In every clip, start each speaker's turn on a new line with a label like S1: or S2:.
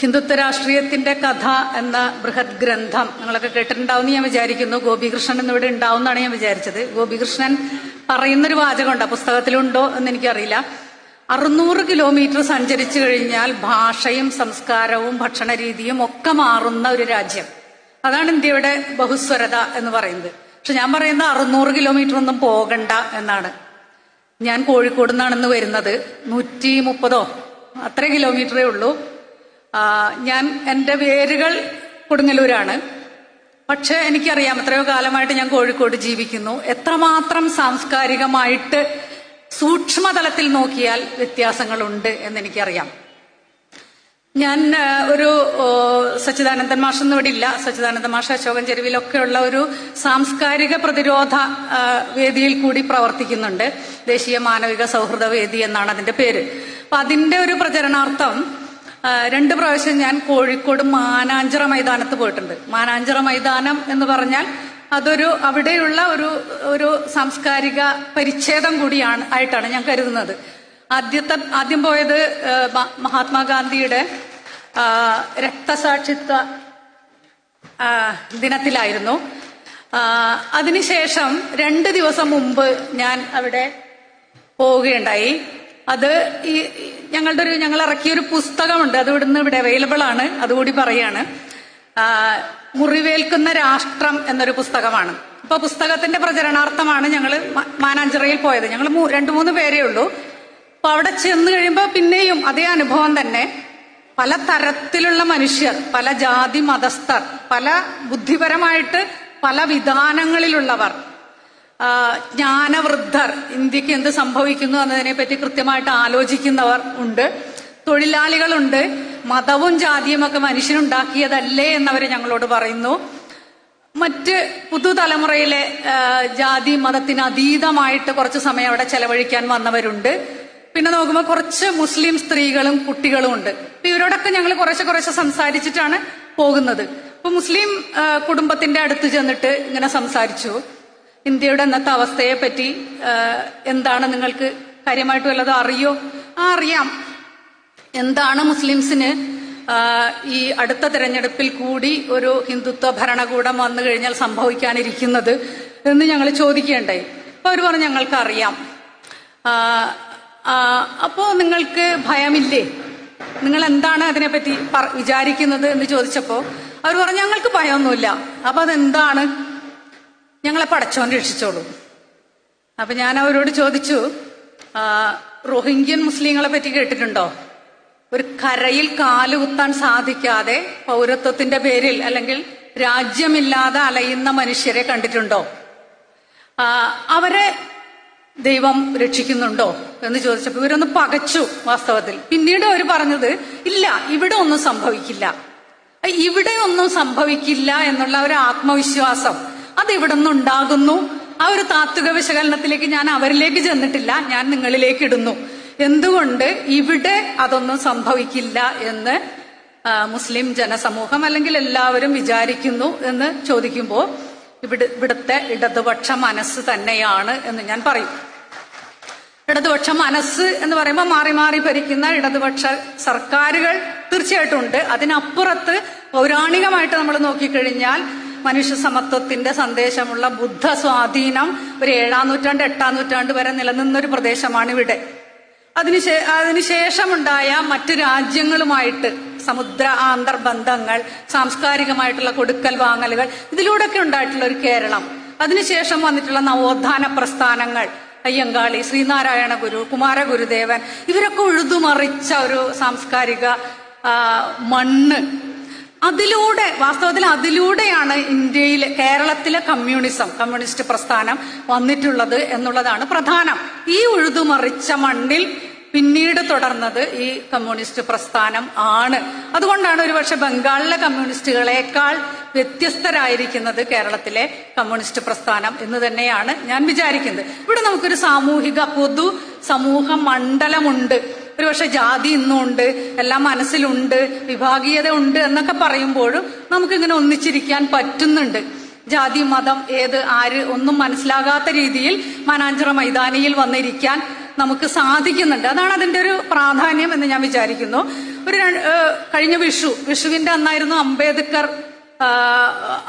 S1: ഹിന്ദുത്വ രാഷ്ട്രീയത്തിന്റെ കഥ എന്ന ബൃഹത് ഗ്രന്ഥം നിങ്ങളൊക്കെ കേട്ടിട്ടുണ്ടാവും ഞാൻ വിചാരിക്കുന്നു ഗോപികൃഷ്ണൻ എന്നിവിടെ ഉണ്ടാവുമെന്നാണ് ഞാൻ വിചാരിച്ചത് ഗോപികൃഷ്ണൻ പറയുന്നൊരു വാചകമുണ്ട് ആ പുസ്തകത്തിലുണ്ടോ എന്ന് എനിക്കറിയില്ല അറുന്നൂറ് കിലോമീറ്റർ സഞ്ചരിച്ചു കഴിഞ്ഞാൽ ഭാഷയും സംസ്കാരവും ഭക്ഷണ രീതിയും ഒക്കെ മാറുന്ന ഒരു രാജ്യം അതാണ് ഇന്ത്യയുടെ ബഹുസ്വരത എന്ന് പറയുന്നത് പക്ഷെ ഞാൻ പറയുന്നത് അറുന്നൂറ് കിലോമീറ്റർ ഒന്നും പോകണ്ട എന്നാണ് ഞാൻ കോഴിക്കോട് നിന്നാണെന്ന് വരുന്നത് നൂറ്റി മുപ്പതോ അത്ര കിലോമീറ്ററേ ഉള്ളൂ ഞാൻ എൻ്റെ വേരുകൾ കൊടുങ്ങല്ലൂരാണ് പക്ഷേ എനിക്കറിയാം എത്രയോ കാലമായിട്ട് ഞാൻ കോഴിക്കോട് ജീവിക്കുന്നു എത്രമാത്രം സാംസ്കാരികമായിട്ട് സൂക്ഷ്മതലത്തിൽ നോക്കിയാൽ വ്യത്യാസങ്ങളുണ്ട് എന്നെനിക്കറിയാം ഞാൻ ഒരു സച്ചിദാനന്ദൻ മാഷൊന്നും ഇവിടെ ഇല്ല സച്ചിദാനന്ദ മാഷ അശോകൻ ചെരുവിലൊക്കെയുള്ള ഒരു സാംസ്കാരിക പ്രതിരോധ വേദിയിൽ കൂടി പ്രവർത്തിക്കുന്നുണ്ട് ദേശീയ മാനവിക സൗഹൃദ വേദി എന്നാണ് അതിന്റെ പേര് അപ്പൊ അതിന്റെ ഒരു പ്രചരണാർത്ഥം രണ്ട് പ്രാവശ്യം ഞാൻ കോഴിക്കോട് മാനാഞ്ചിറ മൈതാനത്ത് പോയിട്ടുണ്ട് മാനാഞ്ചിറ മൈതാനം എന്ന് പറഞ്ഞാൽ അതൊരു അവിടെയുള്ള ഒരു ഒരു സാംസ്കാരിക പരിച്ഛേദം കൂടിയാണ് ആയിട്ടാണ് ഞാൻ കരുതുന്നത് ആദ്യത്തെ ആദ്യം പോയത് മഹാത്മാഗാന്ധിയുടെ രക്തസാക്ഷിത്വ ദിനത്തിലായിരുന്നു അതിനുശേഷം രണ്ട് ദിവസം മുമ്പ് ഞാൻ അവിടെ പോവുകയുണ്ടായി അത് ഈ ഞങ്ങളുടെ ഒരു ഞങ്ങൾ ഇറക്കിയ ഒരു പുസ്തകമുണ്ട് അത് ഇവിടുന്ന് ഇവിടെ അവൈലബിൾ ആണ് അതുകൂടി പറയാണ് മുറിവേൽക്കുന്ന രാഷ്ട്രം എന്നൊരു പുസ്തകമാണ് ഇപ്പൊ പുസ്തകത്തിന്റെ പ്രചരണാർത്ഥമാണ് ഞങ്ങൾ മാനാഞ്ചിറയിൽ പോയത് ഞങ്ങൾ രണ്ടു മൂന്ന് പേരേ ഉള്ളൂ അപ്പൊ അവിടെ ചെന്ന് കഴിയുമ്പോൾ പിന്നെയും അതേ അനുഭവം തന്നെ പല തരത്തിലുള്ള മനുഷ്യർ പല ജാതി മതസ്ഥർ പല ബുദ്ധിപരമായിട്ട് പല വിധാനങ്ങളിലുള്ളവർ ജ്ഞാനവൃദ്ധർ ഇന്ത്യക്ക് എന്ത് സംഭവിക്കുന്നു എന്നതിനെപ്പറ്റി കൃത്യമായിട്ട് ആലോചിക്കുന്നവർ ഉണ്ട് തൊഴിലാളികളുണ്ട് മതവും ജാതിയും ഒക്കെ മനുഷ്യനുണ്ടാക്കിയതല്ലേ എന്നവർ ഞങ്ങളോട് പറയുന്നു മറ്റ് പുതുതലമുറയിലെ ജാതി മതത്തിന് അതീതമായിട്ട് കുറച്ച് സമയം അവിടെ ചെലവഴിക്കാൻ വന്നവരുണ്ട് പിന്നെ നോക്കുമ്പോൾ കുറച്ച് മുസ്ലിം സ്ത്രീകളും കുട്ടികളും ഉണ്ട് ഇവരോടൊക്കെ ഞങ്ങൾ കുറച്ച് കുറച്ച് സംസാരിച്ചിട്ടാണ് പോകുന്നത് അപ്പൊ മുസ്ലിം കുടുംബത്തിന്റെ അടുത്ത് ചെന്നിട്ട് ഇങ്ങനെ സംസാരിച്ചു ഇന്ത്യയുടെ അവസ്ഥയെ പറ്റി എന്താണ് നിങ്ങൾക്ക് കാര്യമായിട്ട് വല്ലതും അറിയോ ആ അറിയാം എന്താണ് മുസ്ലിംസിന് ഈ അടുത്ത തെരഞ്ഞെടുപ്പിൽ കൂടി ഒരു ഹിന്ദുത്വ ഭരണകൂടം വന്നു കഴിഞ്ഞാൽ സംഭവിക്കാനിരിക്കുന്നത് എന്ന് ഞങ്ങൾ ചോദിക്കേണ്ടേ അപ്പൊ അവർ പറഞ്ഞു അറിയാം അപ്പോ നിങ്ങൾക്ക് ഭയമില്ലേ നിങ്ങൾ എന്താണ് അതിനെപ്പറ്റി വിചാരിക്കുന്നത് എന്ന് ചോദിച്ചപ്പോൾ അവർ പറഞ്ഞു ഞങ്ങൾക്ക് ഭയമൊന്നുമില്ല അപ്പോൾ അതെന്താണ് ഞങ്ങളെ പടച്ചോൻ രക്ഷിച്ചോളൂ അപ്പൊ ഞാൻ അവരോട് ചോദിച്ചു റോഹിംഗ്യൻ മുസ്ലിങ്ങളെ പറ്റി കേട്ടിട്ടുണ്ടോ ഒരു കരയിൽ കാലുകുത്താൻ സാധിക്കാതെ പൗരത്വത്തിന്റെ പേരിൽ അല്ലെങ്കിൽ രാജ്യമില്ലാതെ അലയുന്ന മനുഷ്യരെ കണ്ടിട്ടുണ്ടോ അവരെ ദൈവം രക്ഷിക്കുന്നുണ്ടോ എന്ന് ചോദിച്ചപ്പോൾ ഇവരൊന്ന് പകച്ചു വാസ്തവത്തിൽ പിന്നീട് അവർ പറഞ്ഞത് ഇല്ല ഇവിടെ ഒന്നും സംഭവിക്കില്ല ഇവിടെ ഒന്നും സംഭവിക്കില്ല എന്നുള്ള ഒരു ആത്മവിശ്വാസം അതെവിടെ നിന്നുണ്ടാകുന്നു ആ ഒരു താത്വിക വിശകലനത്തിലേക്ക് ഞാൻ അവരിലേക്ക് ചെന്നിട്ടില്ല ഞാൻ നിങ്ങളിലേക്ക് ഇടുന്നു എന്തുകൊണ്ട് ഇവിടെ അതൊന്നും സംഭവിക്കില്ല എന്ന് മുസ്ലിം ജനസമൂഹം അല്ലെങ്കിൽ എല്ലാവരും വിചാരിക്കുന്നു എന്ന് ചോദിക്കുമ്പോൾ ഇവിടെ ഇവിടുത്തെ ഇടതുപക്ഷ മനസ്സ് തന്നെയാണ് എന്ന് ഞാൻ പറയും ഇടതുപക്ഷ മനസ്സ് എന്ന് പറയുമ്പോൾ മാറി മാറി ഭരിക്കുന്ന ഇടതുപക്ഷ സർക്കാരുകൾ തീർച്ചയായിട്ടും ഉണ്ട് അതിനപ്പുറത്ത് പൗരാണികമായിട്ട് നമ്മൾ നോക്കിക്കഴിഞ്ഞാൽ മനുഷ്യ സമത്വത്തിന്റെ സന്ദേശമുള്ള ബുദ്ധ സ്വാധീനം ഒരു ഏഴാം നൂറ്റാണ്ട് എട്ടാം നൂറ്റാണ്ട് വരെ നിലനിന്നൊരു പ്രദേശമാണ് ഇവിടെ അതിനുശേ അതിനുശേഷമുണ്ടായ മറ്റു രാജ്യങ്ങളുമായിട്ട് സമുദ്ര ആന്തർബന്ധങ്ങൾ സാംസ്കാരികമായിട്ടുള്ള കൊടുക്കൽ വാങ്ങലുകൾ ഇതിലൂടെയൊക്കെ ഉണ്ടായിട്ടുള്ള ഒരു കേരളം അതിനുശേഷം വന്നിട്ടുള്ള നവോത്ഥാന പ്രസ്ഥാനങ്ങൾ അയ്യങ്കാളി ശ്രീനാരായണ ഗുരു കുമാരഗുരുദേവൻ ഇവരൊക്കെ ഉഴുതുമറിച്ച ഒരു സാംസ്കാരിക മണ്ണ് അതിലൂടെ വാസ്തവത്തിൽ അതിലൂടെയാണ് ഇന്ത്യയിൽ കേരളത്തിലെ കമ്മ്യൂണിസം കമ്മ്യൂണിസ്റ്റ് പ്രസ്ഥാനം വന്നിട്ടുള്ളത് എന്നുള്ളതാണ് പ്രധാനം ഈ ഉഴുതുമറിച്ച മണ്ണിൽ പിന്നീട് തുടർന്നത് ഈ കമ്മ്യൂണിസ്റ്റ് പ്രസ്ഥാനം ആണ് അതുകൊണ്ടാണ് ഒരുപക്ഷെ ബംഗാളിലെ കമ്മ്യൂണിസ്റ്റുകളെക്കാൾ വ്യത്യസ്തരായിരിക്കുന്നത് കേരളത്തിലെ കമ്മ്യൂണിസ്റ്റ് പ്രസ്ഥാനം എന്ന് തന്നെയാണ് ഞാൻ വിചാരിക്കുന്നത് ഇവിടെ നമുക്കൊരു സാമൂഹിക പൊതു സമൂഹ മണ്ഡലമുണ്ട് ഒരുപക്ഷെ ജാതി ഇന്നുണ്ട് എല്ലാം മനസ്സിലുണ്ട് വിഭാഗീയത ഉണ്ട് എന്നൊക്കെ പറയുമ്പോഴും നമുക്കിങ്ങനെ ഒന്നിച്ചിരിക്കാൻ പറ്റുന്നുണ്ട് ജാതി മതം ഏത് ആര് ഒന്നും മനസ്സിലാകാത്ത രീതിയിൽ മാനാഞ്ചിറ മൈതാനിയിൽ വന്നിരിക്കാൻ നമുക്ക് സാധിക്കുന്നുണ്ട് അതാണ് അതിന്റെ ഒരു പ്രാധാന്യം എന്ന് ഞാൻ വിചാരിക്കുന്നു ഒരു കഴിഞ്ഞ വിഷു വിഷുവിന്റെ അന്നായിരുന്നു അംബേദ്കർ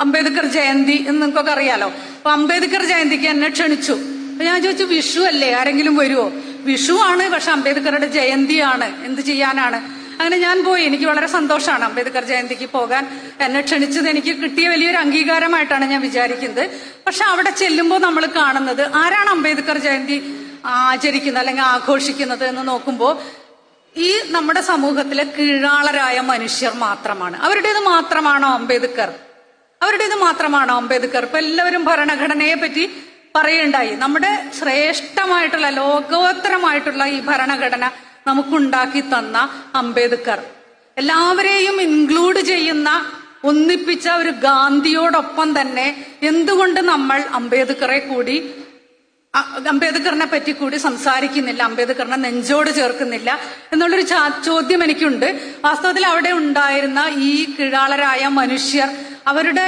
S1: അംബേദ്കർ ജയന്തി എന്ന് നിങ്ങൾക്കൊക്കെ അറിയാലോ അപ്പൊ അംബേദ്കർ ജയന്തിക്ക് എന്നെ ക്ഷണിച്ചു അപ്പൊ ഞാൻ ചോദിച്ചു വിഷു അല്ലേ ആരെങ്കിലും വരുമോ വിഷുവാണ് പക്ഷെ അംബേദ്കറുടെ ജയന്തിയാണ് എന്ത് ചെയ്യാനാണ് അങ്ങനെ ഞാൻ പോയി എനിക്ക് വളരെ സന്തോഷമാണ് അംബേദ്കർ ജയന്തിക്ക് പോകാൻ എന്നെ ക്ഷണിച്ചത് എനിക്ക് കിട്ടിയ വലിയൊരു അംഗീകാരമായിട്ടാണ് ഞാൻ വിചാരിക്കുന്നത് പക്ഷെ അവിടെ ചെല്ലുമ്പോൾ നമ്മൾ കാണുന്നത് ആരാണ് അംബേദ്കർ ജയന്തി ആചരിക്കുന്നത് അല്ലെങ്കിൽ ആഘോഷിക്കുന്നത് എന്ന് നോക്കുമ്പോൾ ഈ നമ്മുടെ സമൂഹത്തിലെ കീഴാളരായ മനുഷ്യർ മാത്രമാണ് അവരുടേത് മാത്രമാണോ അംബേദ്കർ അവരുടേത് മാത്രമാണോ അംബേദ്കർ ഇപ്പൊ എല്ലാവരും ഭരണഘടനയെ പറ്റി പറയുണ്ടായി നമ്മുടെ ശ്രേഷ്ഠമായിട്ടുള്ള ലോകോത്തരമായിട്ടുള്ള ഈ ഭരണഘടന നമുക്കുണ്ടാക്കി തന്ന അംബേദ്കർ എല്ലാവരെയും ഇൻക്ലൂഡ് ചെയ്യുന്ന ഒന്നിപ്പിച്ച ഒരു ഗാന്ധിയോടൊപ്പം തന്നെ എന്തുകൊണ്ട് നമ്മൾ അംബേദ്കറെ കൂടി അംബേദ്കറിനെ പറ്റി കൂടി സംസാരിക്കുന്നില്ല അംബേദ്കറിനെ നെഞ്ചോട് ചേർക്കുന്നില്ല എന്നുള്ളൊരു ചോദ്യം എനിക്കുണ്ട് വാസ്തവത്തിൽ അവിടെ ഉണ്ടായിരുന്ന ഈ കിഴാളരായ മനുഷ്യർ അവരുടെ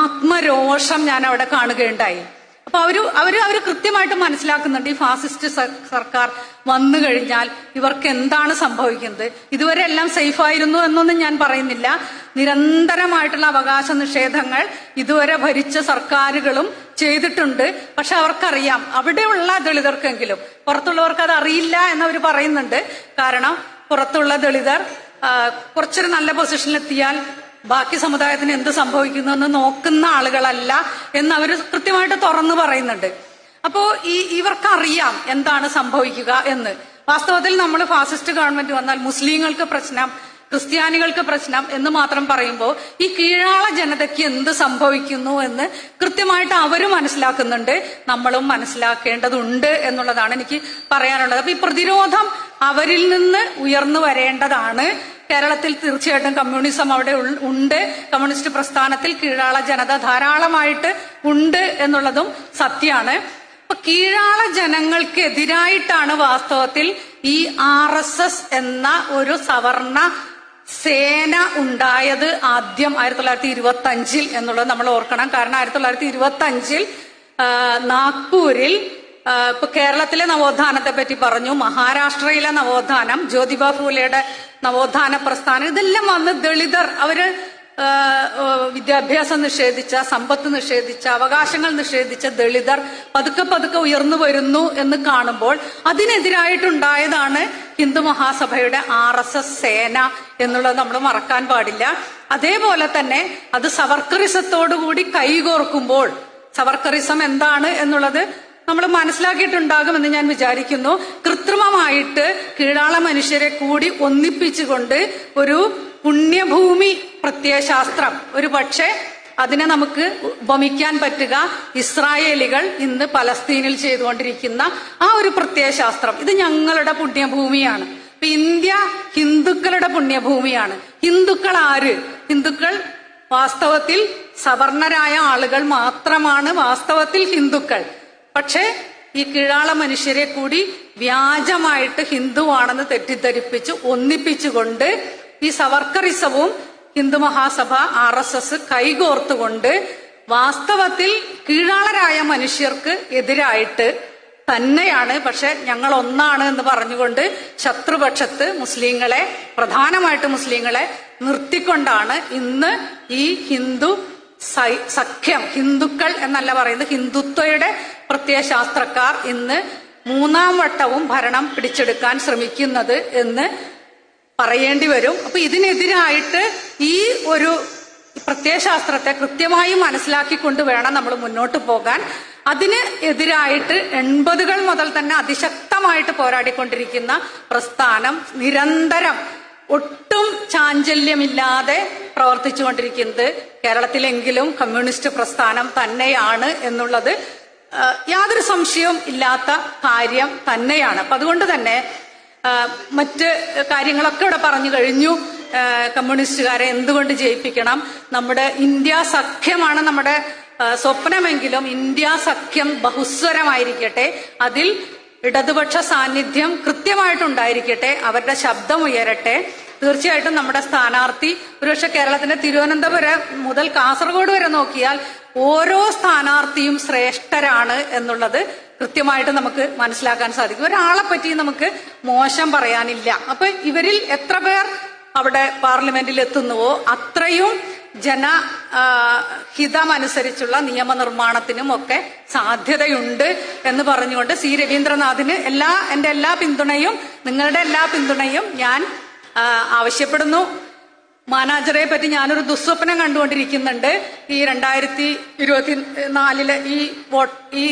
S1: ആത്മരോഷം ഞാൻ അവിടെ കാണുകയുണ്ടായി അപ്പൊ അവര് അവര് അവര് കൃത്യമായിട്ട് മനസ്സിലാക്കുന്നുണ്ട് ഈ ഫാസിസ്റ്റ് സർക്കാർ വന്നു കഴിഞ്ഞാൽ ഇവർക്ക് എന്താണ് സംഭവിക്കുന്നത് ഇതുവരെ എല്ലാം സേഫ് ആയിരുന്നു എന്നൊന്നും ഞാൻ പറയുന്നില്ല നിരന്തരമായിട്ടുള്ള അവകാശ നിഷേധങ്ങൾ ഇതുവരെ ഭരിച്ച സർക്കാരുകളും ചെയ്തിട്ടുണ്ട് പക്ഷെ അവർക്കറിയാം അവിടെയുള്ള ദളിതർക്കെങ്കിലും പുറത്തുള്ളവർക്ക് അത് അറിയില്ല എന്നവർ പറയുന്നുണ്ട് കാരണം പുറത്തുള്ള ദളിതർ കുറച്ചൊരു നല്ല പൊസിഷനിലെത്തിയാൽ ബാക്കി സമുദായത്തിന് എന്ത് സംഭവിക്കുന്നു എന്ന് നോക്കുന്ന ആളുകളല്ല എന്ന് അവർ കൃത്യമായിട്ട് തുറന്നു പറയുന്നുണ്ട് അപ്പോൾ ഈ ഇവർക്കറിയാം എന്താണ് സംഭവിക്കുക എന്ന് വാസ്തവത്തിൽ നമ്മൾ ഫാസിസ്റ്റ് ഗവൺമെന്റ് വന്നാൽ മുസ്ലിങ്ങൾക്ക് പ്രശ്നം ക്രിസ്ത്യാനികൾക്ക് പ്രശ്നം എന്ന് മാത്രം പറയുമ്പോൾ ഈ കീഴാള ജനതയ്ക്ക് എന്ത് സംഭവിക്കുന്നു എന്ന് കൃത്യമായിട്ട് അവരും മനസ്സിലാക്കുന്നുണ്ട് നമ്മളും മനസ്സിലാക്കേണ്ടതുണ്ട് എന്നുള്ളതാണ് എനിക്ക് പറയാനുള്ളത് അപ്പൊ ഈ പ്രതിരോധം അവരിൽ നിന്ന് ഉയർന്നു വരേണ്ടതാണ് കേരളത്തിൽ തീർച്ചയായിട്ടും കമ്മ്യൂണിസം അവിടെ ഉണ്ട് കമ്മ്യൂണിസ്റ്റ് പ്രസ്ഥാനത്തിൽ കീഴാള ജനത ധാരാളമായിട്ട് ഉണ്ട് എന്നുള്ളതും സത്യമാണ് അപ്പൊ കീഴാള ജനങ്ങൾക്കെതിരായിട്ടാണ് വാസ്തവത്തിൽ ഈ ആർ എസ് എസ് എന്ന ഒരു സവർണ സേന ഉണ്ടായത് ആദ്യം ആയിരത്തി തൊള്ളായിരത്തി ഇരുപത്തി അഞ്ചിൽ എന്നുള്ളത് നമ്മൾ ഓർക്കണം കാരണം ആയിരത്തി തൊള്ളായിരത്തി ഇരുപത്തി അഞ്ചിൽ നാഗ്പൂരിൽ ഇപ്പൊ കേരളത്തിലെ നവോത്ഥാനത്തെ പറ്റി പറഞ്ഞു മഹാരാഷ്ട്രയിലെ നവോത്ഥാനം ജ്യോതിബ ഫൂലയുടെ നവോത്ഥാന പ്രസ്ഥാനം ഇതെല്ലാം വന്ന് ദളിതർ അവര് വിദ്യാഭ്യാസം നിഷേധിച്ച സമ്പത്ത് നിഷേധിച്ച അവകാശങ്ങൾ നിഷേധിച്ച ദളിതർ പതുക്കെ പതുക്കെ ഉയർന്നു വരുന്നു എന്ന് കാണുമ്പോൾ അതിനെതിരായിട്ടുണ്ടായതാണ് ഹിന്ദു മഹാസഭയുടെ ആർ എസ് എസ് സേന എന്നുള്ളത് നമ്മൾ മറക്കാൻ പാടില്ല അതേപോലെ തന്നെ അത് സവർക്കറിസത്തോടുകൂടി കൈകോർക്കുമ്പോൾ സവർക്കറിസം എന്താണ് എന്നുള്ളത് നമ്മൾ മനസ്സിലാക്കിയിട്ടുണ്ടാകുമെന്ന് ഞാൻ വിചാരിക്കുന്നു കൃത്രിമമായിട്ട് കീഴാള മനുഷ്യരെ കൂടി ഒന്നിപ്പിച്ചുകൊണ്ട് ഒരു പുണ്യഭൂമി പ്രത്യയശാസ്ത്രം ഒരു പക്ഷേ അതിനെ നമുക്ക് ഉപമിക്കാൻ പറ്റുക ഇസ്രായേലികൾ ഇന്ന് പലസ്തീനിൽ ചെയ്തുകൊണ്ടിരിക്കുന്ന ആ ഒരു പ്രത്യയശാസ്ത്രം ഇത് ഞങ്ങളുടെ പുണ്യഭൂമിയാണ് ഇപ്പൊ ഇന്ത്യ ഹിന്ദുക്കളുടെ പുണ്യഭൂമിയാണ് ഹിന്ദുക്കൾ ആര് ഹിന്ദുക്കൾ വാസ്തവത്തിൽ സവർണരായ ആളുകൾ മാത്രമാണ് വാസ്തവത്തിൽ ഹിന്ദുക്കൾ പക്ഷേ ഈ കീഴാള മനുഷ്യരെ കൂടി വ്യാജമായിട്ട് ഹിന്ദുവാണെന്ന് തെറ്റിദ്ധരിപ്പിച്ച് ഒന്നിപ്പിച്ചുകൊണ്ട് ഈ സവർക്കറിസവും Hindu Mahasabha R S S കൈകോർത്തുകൊണ്ട് വാസ്തവത്തിൽ കീഴാളരായ മനുഷ്യർക്ക് എതിരായിട്ട് തന്നെയാണ് പക്ഷെ ഞങ്ങൾ ഒന്നാണ് എന്ന് പറഞ്ഞുകൊണ്ട് ശത്രുപക്ഷത്ത് മുസ്ലിങ്ങളെ പ്രധാനമായിട്ട് മുസ്ലിങ്ങളെ നിർത്തിക്കൊണ്ടാണ് ഇന്ന് ഈ ഹിന്ദു സഖ്യം ഹിന്ദുക്കൾ എന്നല്ല പറയുന്നത് ഹിന്ദുത്വയുടെ പ്രത്യയ ശാസ്ത്രക്കാർ ഇന്ന് മൂന്നാം വട്ടവും ഭരണം പിടിച്ചെടുക്കാൻ ശ്രമിക്കുന്നത് എന്ന് പറയേണ്ടി വരും അപ്പൊ ഇതിനെതിരായിട്ട് ഈ ഒരു പ്രത്യയശാസ്ത്രത്തെ കൃത്യമായി മനസ്സിലാക്കിക്കൊണ്ട് വേണം നമ്മൾ മുന്നോട്ട് പോകാൻ അതിന് എതിരായിട്ട് എൺപതുകൾ മുതൽ തന്നെ അതിശക്തമായിട്ട് പോരാടിക്കൊണ്ടിരിക്കുന്ന പ്രസ്ഥാനം നിരന്തരം ഒട്ടും ചാഞ്ചല്യമില്ലാതെ പ്രവർത്തിച്ചുകൊണ്ടിരിക്കുന്നത് കേരളത്തിലെങ്കിലും കമ്മ്യൂണിസ്റ്റ് പ്രസ്ഥാനം തന്നെയാണ് എന്നുള്ളത് യാതൊരു സംശയവും ഇല്ലാത്ത കാര്യം തന്നെയാണ് അപ്പൊ അതുകൊണ്ട് തന്നെ മറ്റ് കാര്യങ്ങളൊക്കെ ഇവിടെ പറഞ്ഞു കഴിഞ്ഞു കമ്മ്യൂണിസ്റ്റുകാരെ എന്തുകൊണ്ട് ജയിപ്പിക്കണം നമ്മുടെ ഇന്ത്യ സഖ്യമാണ് നമ്മുടെ സ്വപ്നമെങ്കിലും ഇന്ത്യ സഖ്യം ബഹുസ്വരമായിരിക്കട്ടെ അതിൽ ഇടതുപക്ഷ സാന്നിധ്യം കൃത്യമായിട്ടുണ്ടായിരിക്കട്ടെ അവരുടെ ശബ്ദം ഉയരട്ടെ തീർച്ചയായിട്ടും നമ്മുടെ സ്ഥാനാർത്ഥി ഒരുപക്ഷെ കേരളത്തിന്റെ തിരുവനന്തപുരം മുതൽ കാസർഗോഡ് വരെ നോക്കിയാൽ ഓരോ സ്ഥാനാർത്ഥിയും ശ്രേഷ്ഠരാണ് എന്നുള്ളത് കൃത്യമായിട്ട് നമുക്ക് മനസ്സിലാക്കാൻ സാധിക്കും ഒരാളെ പറ്റി നമുക്ക് മോശം പറയാനില്ല അപ്പൊ ഇവരിൽ എത്ര പേർ അവിടെ പാർലമെന്റിൽ എത്തുന്നുവോ അത്രയും ജന ഹിതമനുസരിച്ചുള്ള നിയമനിർമ്മാണത്തിനും ഒക്കെ സാധ്യതയുണ്ട് എന്ന് പറഞ്ഞുകൊണ്ട് സി രവീന്ദ്രനാഥിന് എല്ലാ എന്റെ എല്ലാ പിന്തുണയും നിങ്ങളുടെ എല്ലാ പിന്തുണയും ഞാൻ ആവശ്യപ്പെടുന്നു മാനാജറെ പറ്റി ഞാനൊരു ദുസ്വപ്നം കണ്ടുകൊണ്ടിരിക്കുന്നുണ്ട് ഈ രണ്ടായിരത്തി ഇരുപത്തി നാലിലെ ഈ വോട്ട് ഈ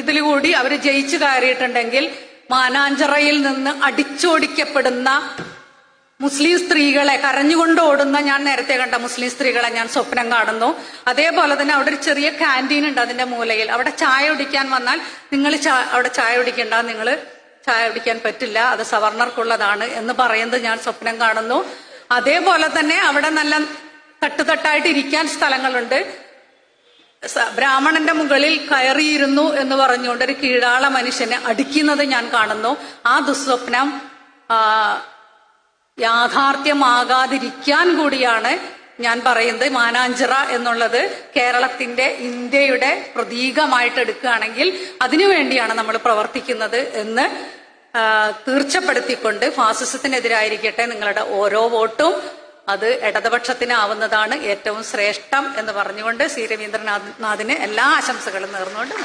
S1: ഇതിൽ കൂടി അവർ ജയിച്ചു കയറിയിട്ടുണ്ടെങ്കിൽ മാനാഞ്ചറയിൽ നിന്ന് അടിച്ചോടിക്കപ്പെടുന്ന മുസ്ലിം സ്ത്രീകളെ കരഞ്ഞുകൊണ്ട് ഓടുന്ന ഞാൻ നേരത്തെ കണ്ട മുസ്ലിം സ്ത്രീകളെ ഞാൻ സ്വപ്നം കാണുന്നു അതേപോലെ തന്നെ അവിടെ ഒരു ചെറിയ ക്യാൻറ്റീൻ ഉണ്ട് അതിന്റെ മൂലയിൽ അവിടെ ചായ ഒടിക്കാൻ വന്നാൽ നിങ്ങൾ അവിടെ ചായ ഒടിക്കേണ്ട നിങ്ങൾ ചായ കുടിക്കാൻ പറ്റില്ല അത് സവർണർക്കുള്ളതാണ് എന്ന് പറയുന്നത് ഞാൻ സ്വപ്നം കാണുന്നു അതേപോലെ തന്നെ അവിടെ നല്ല തട്ടുതട്ടായിട്ട് ഇരിക്കാൻ സ്ഥലങ്ങളുണ്ട് ബ്രാഹ്മണന്റെ മുകളിൽ കയറിയിരുന്നു എന്ന് പറഞ്ഞുകൊണ്ട് ഒരു കീഴാള മനുഷ്യനെ അടിക്കുന്നത് ഞാൻ കാണുന്നു ആ ദുസ്വപ്നം യാഥാർത്ഥ്യമാകാതിരിക്കാൻ കൂടിയാണ് ഞാൻ പറയുന്നത് മാനാഞ്ചിറ എന്നുള്ളത് കേരളത്തിന്റെ ഇന്ത്യയുടെ പ്രതീകമായിട്ട് എടുക്കുകയാണെങ്കിൽ അതിനുവേണ്ടിയാണ് നമ്മൾ പ്രവർത്തിക്കുന്നത് എന്ന് തീർച്ചപ്പെടുത്തിക്കൊണ്ട് ഫാസിസത്തിനെതിരായിരിക്കട്ടെ നിങ്ങളുടെ ഓരോ വോട്ടും അത് ഇടതുപക്ഷത്തിനാവുന്നതാണ് ഏറ്റവും ശ്രേഷ്ഠം എന്ന് പറഞ്ഞുകൊണ്ട് സി നാഥിന് എല്ലാ ആശംസകളും നേർന്നുകൊണ്ട്